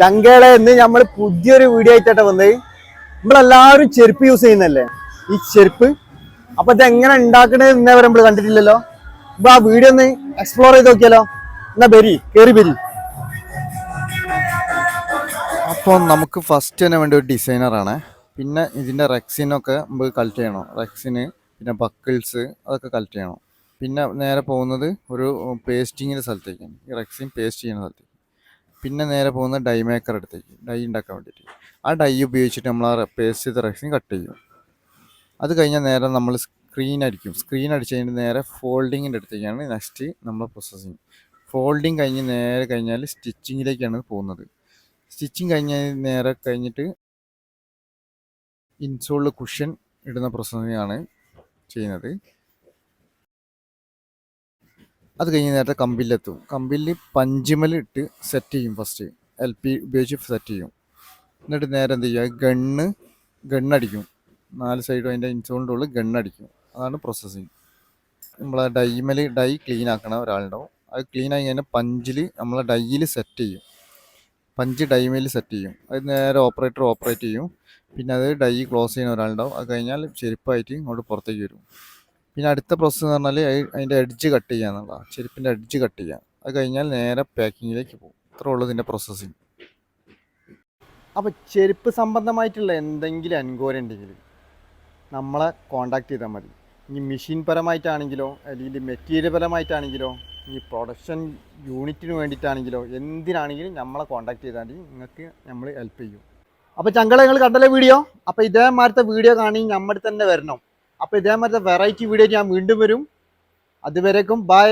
ചങ്കേളെ എന്ന് നമ്മൾ പുതിയൊരു വീഡിയോ ആയിട്ടാണ് വന്നത്. നമ്മളെല്ലാവരും ചെരുപ്പ് യൂസ് ചെയ്യുന്നല്ലേ ഈ ചെരുപ്പ്. അപ്പൊ ഇത് എങ്ങനെ ഉണ്ടാക്കണേ വരെ നമ്മൾ കണ്ടിട്ടില്ലല്ലോ. അപ്പൊ ആ വീഡിയോ ഒന്ന് എക്സ്പ്ലോർ ചെയ്ത് നോക്കിയാലോ. എന്നാ ബരി കേറി ബരി. അപ്പോൾ നമുക്ക് ഫസ്റ്റ് തന്നെ വേണ്ട ഒരു ഡിസൈനറാണ് പിന്നെ ഇതിന്റെ റെക്സിനൊക്കെ നമുക്ക് കളക്ട് ചെയ്യണം. റെക്സിന് പിന്നെ ബക്കിൾസ് അതൊക്കെ കളക്ട് ചെയ്യണം. പിന്നെ നേരെ പോകുന്നത് ഒരു പേസ്റ്റിങ്ങിന്റെ സ്ഥലത്തേക്കാണ്. ഈ റെക്സിൻ പേസ്റ്റ് ചെയ്യുന്ന സ്ഥലത്തേക്ക്. പിന്നെ നേരെ പോകുന്ന ഡൈ മേക്കർ അടുത്തേക്ക് ഡൈ ഉണ്ടാക്കാൻ വേണ്ടിയിട്ട്. ആ ഡൈ ഉപയോഗിച്ചിട്ട് നമ്മൾ ആ പേസ്റ്റ് ചെയ്ത റെക്സിൻ കട്ട് ചെയ്യും. അത് കഴിഞ്ഞാൽ നേരെ നമ്മൾ സ്ക്രീൻ അടിക്കും. സ്ക്രീൻ അടിച്ച് കഴിഞ്ഞിട്ട് നേരെ ഫോൾഡിങ്ങിന്റെ അടുത്തേക്കാണ് നെക്സ്റ്റ് നമ്മൾ പ്രോസസ്സിങ് ഫോൾഡിങ് കഴിഞ്ഞ് നേരെ കഴിഞ്ഞാൽ സ്റ്റിച്ചിങ്ങിലേക്കാണ് പോകുന്നത്. സ്റ്റിച്ചിങ് കഴിഞ്ഞ നേരെ കഴിഞ്ഞിട്ട് ഇൻസോളിൽ കുഷൻ ഇടുന്ന പ്രോസസ്സിംഗ് ആണ് ചെയ്യുന്നത്. അത് കഴിഞ്ഞ് നേരത്തെ കമ്പിലെത്തും കമ്പിൽ പഞ്ചിമലിട്ട് സെറ്റ് ചെയ്യും ഫസ്റ്റ് എൽ പി ഉപയോഗിച്ച് സെറ്റ് ചെയ്യും. എന്നിട്ട് നേരെ എന്ത് ചെയ്യുക? ഗണ്ണ് ഗണ്ണടിക്കും. നാല് സൈഡും അതിന്റെ ഇൻസോളിന്റെ ഉള്ളിൽ ഗണ്ണടിക്കും. അതാണ് പ്രോസസ്സിങ് നമ്മളെ ഡൈമൽ ഡൈ ക്ലീൻ ആക്കണ ഒരാളുണ്ടാവും. അത് ക്ലീൻ ആയി കഴിഞ്ഞാൽ പഞ്ചിൽ നമ്മളെ ഡൈയിൽ സെറ്റ് ചെയ്യും. പഞ്ച് ഡൈമിൽ സെറ്റ് ചെയ്യും. അത് നേരെ ഓപ്പറേറ്റർ ഓപ്പറേറ്റ് ചെയ്യും. പിന്നെ അത് ഡൈ ക്ലോസ് ചെയ്യുന്ന ഒരാളുണ്ടാവും. അത് കഴിഞ്ഞാൽ ചെരുപ്പായിട്ട് ഇങ്ങോട്ട് പുറത്തേക്ക് വരും. പിന്നെ അടുത്ത പ്രോസസ്സ് എന്ന് പറഞ്ഞാൽ അത് അതിന്റെ എഡ്ജ് കട്ട് ചെയ്യുക എന്നുള്ളതാണ് ചെരുപ്പിന്റെ എഡ്ജ് കട്ട് ചെയ്യുക അത് കഴിഞ്ഞാൽ നേരെ പാക്കിങ്ങിലേക്ക് പോകും. ഇത്രേ ഉള്ളൂ ഇതിന്റെ പ്രോസസ്സിങ് അപ്പോൾ ചെരുപ്പ് സംബന്ധമായിട്ടുള്ള എന്തെങ്കിലും എൻക്വയറി ഉണ്ടെങ്കിൽ നമ്മളെ കോണ്ടാക്ട് ചെയ്താൽ മതി. ഇനി മെഷീൻ പരമായിട്ടാണെങ്കിലോ അല്ലെങ്കിൽ മെറ്റീരിയൽ പരമായിട്ടാണെങ്കിലോ ഇനി പ്രൊഡക്ഷൻ യൂണിറ്റിന് വേണ്ടിയിട്ടാണെങ്കിലോ എന്തിനാണെങ്കിലും നമ്മളെ കോണ്ടാക്ട് ചെയ്താൽ മതി. നിങ്ങൾക്ക് നമ്മൾ ഹെൽപ്പ് ചെയ്യും. അപ്പോൾ ചങ്കള നിങ്ങൾ കണ്ടല്ലേ വീഡിയോ അപ്പോൾ ഇതേമാരത്തെ വീഡിയോ കാണി നമ്മുടെ തന്നെ വരണം. അപ്പോൾ ഇതേമാതിരി വെറൈറ്റി വീഡിയോ ഞാൻ വീണ്ടും വരും. അതുവരേക്കും ബൈ